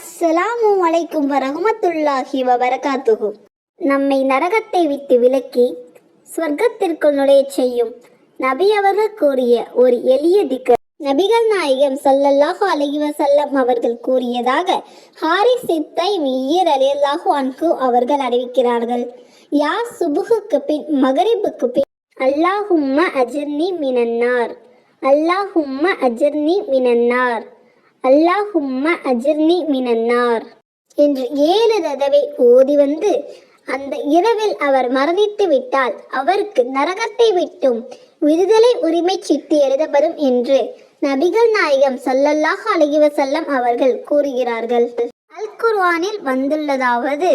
அஸ்ஸலாமு அலைக்கும் வரஹமத்துல்லாஹி வபரகாத்துஹு. நம்மை நரகத்தை விட்டு விலக்கி ஸ்வர்க்கத்திற்குள் நுழைய செய்யும் நபி அவர்கள் கூறிய ஒரு எளிய திக்கு. நபிகள் நாயகம் சல்லல்லாஹு அலஹி வசல்லம் அவர்கள் கூறியதாக ஹாரி சித்தை மீயர் அலியல்லாஹு அன்கு அவர்கள் அறிவிக்கிறார்கள். யார் சுபுகுக்கு பின் மகரிபுக்கு பின் அல்லாஹும்ம அஜர்னி மினன்னார். அல்லாஹும்ம அஜர்னி மினன்னார். அல்லாஹும்ம அஜர்னி மினன்னார். என்று ஏழு தடவை ஓதி வந்து அந்த இரவில் அவர் மரணித்து விட்டால் அவருக்கு நரகத்தை விட்டும். விடுதலை உரிமை சீட்டு எழுதப்படும் என்று நபிகள் நாயகம் சல்லல்லாஹ் அலைஹி அவர்கள் கூறுகிறார்கள். அல் குர்வானில் வந்துள்ளதாவது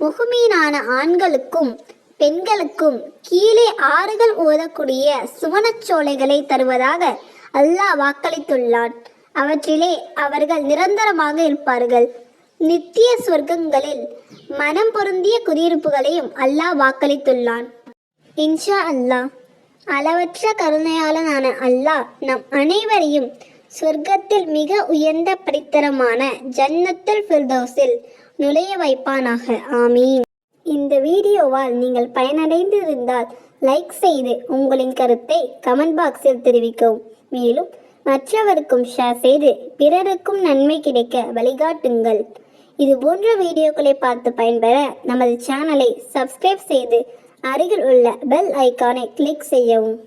முகுமீனான ஆண்களுக்கும் பெண்களுக்கும் கீழே ஆறுகள் ஓதக்கூடிய சுவனச்சோலைகளை தருவதாக அல்லாஹ் வாக்களித்துள்ளான். அவற்றிலே அவர்கள் நிரந்தரமாக இருப்பார்கள். நித்திய சொர்க்கங்களில் மனம் பொருந்திய குடியிருப்புகளையும் அல்லாஹ் வாக்களித்துள்ளான். இன்ஷா அல்லாஹ் அளவற்ற கருணையாளனான அல்லாஹ் நம் அனைவரையும் சொர்க்கத்தில் மிக உயர்ந்த படித்தரமான ஜன்னத்தில் ஃபிர்தௌஸில் நுழைய வைப்பானாக. ஆமீன். இந்த வீடியோவால் நீங்கள் பயனடைந்திருந்தால் லைக் செய்து உங்களின் கருத்தை கமெண்ட் பாக்ஸில் தெரிவிக்கவும். மேலும் மற்றவருக்கும் ஷேர் செய்து பிறருக்கும் நன்மை கிடைக்க வழிகாட்டுங்கள். இது போன்ற வீடியோக்களை பார்த்து பயன்பெற நமது சேனலை சப்ஸ்கிரைப் செய்து அருகில் உள்ள பெல் ஐகானை கிளிக் செய்யவும்.